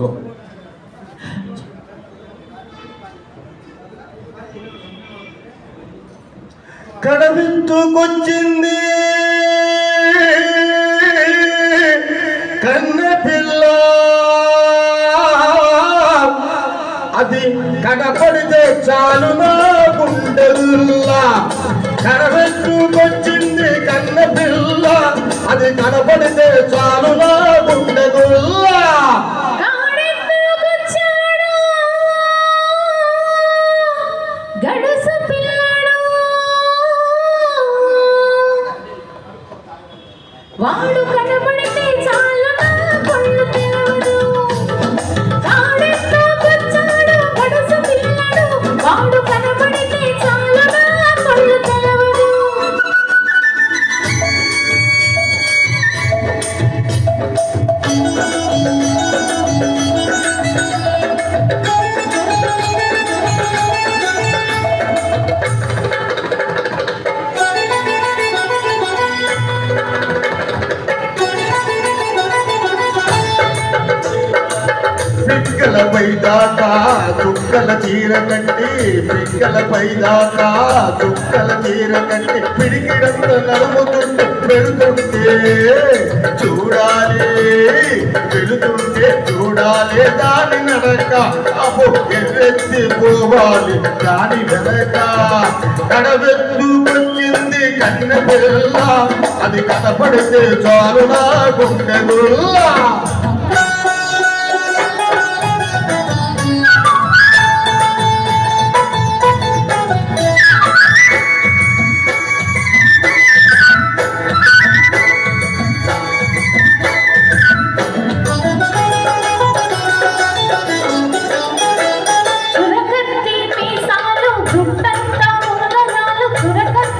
Hello కడవించుకొచ్చింది కన్న పిల్ల. అది కనపడితే చాలు నా గుండెల్లా కడవెత్తుకొచ్చింది వాడు కనబడితే చాలు. పిక్కలపై పైదాకా దుక్కల తీర కట్టి పిక్కలపై పైదాకా దుక్కల తీర కట్టి పిడికిడంత నలుగుతుంటే పెడుతుంటే చూడాలి వెళుతుంటే చూడాలి దాని నడక అబ్బో ఎర్రెత్తి పోవాలి దాని వెనక కడవెత్తుకొచ్చింది కన్న పిల్ల. అది కనపడితే చాలు నా గుండెగుల్లా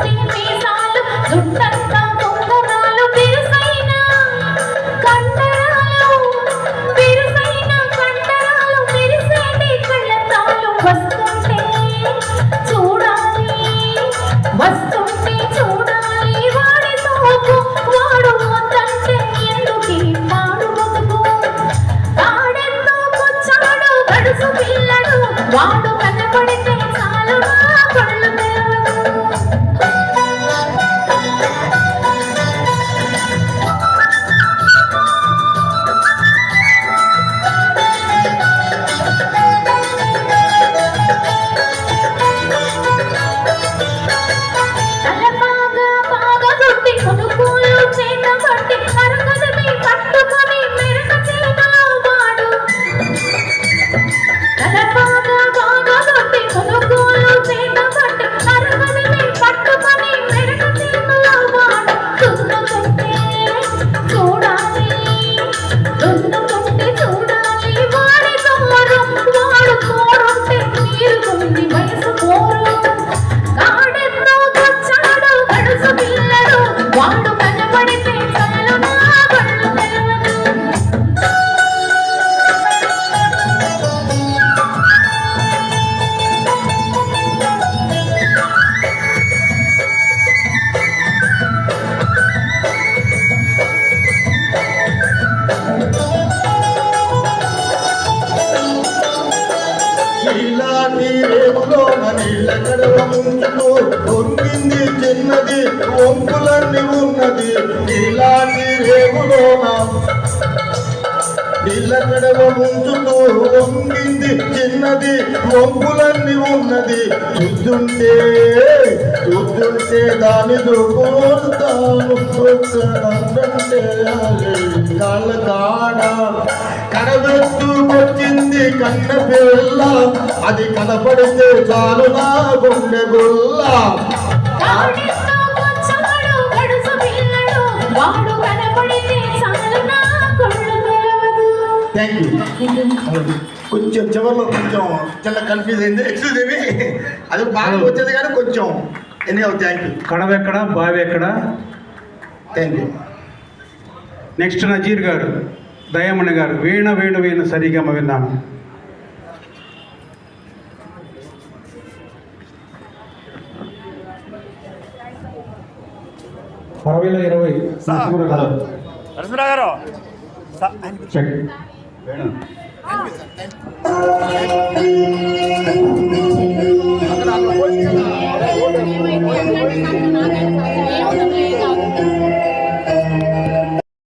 Thank you. আমরা రేపులోన కడవ ముంచుతూ పొంగింది చిన్నది వంపులన్నీ ఉన్నది. ఇలాంటి రేపులోన నీళ్ళ కడవ ముంచుతూ వంగింది చిన్నది వంపులన్నీ ఉన్నది. చూస్తుంటే చూస్తుంటే దాని దొరుకుతాను కాళ్ళ కాడ కడబెట్టుకొచ్చింది కన్న పిల్ల అది కనపడితే చాలు నా గుండె గుల్ల. చాలు కొంచెం చివరిలో కొంచెం చిన్న కన్ఫ్యూజ్ అయింది. ఎక్స్క్యూజ్ ఏమి అది బాగా వచ్చేది కానీ కొంచెం. ఎనీ థ్యాంక్ యూ కడవెక్కడ బావి ఎక్కడ? థ్యాంక్ యూ నెక్స్ట్ నజీర్ గారు దయమణి గారు వీణ వీణ వీణ సరిగమ విన్నాను. అరవైలో ఇరవై నరసింహరావు. గారు. చెక్.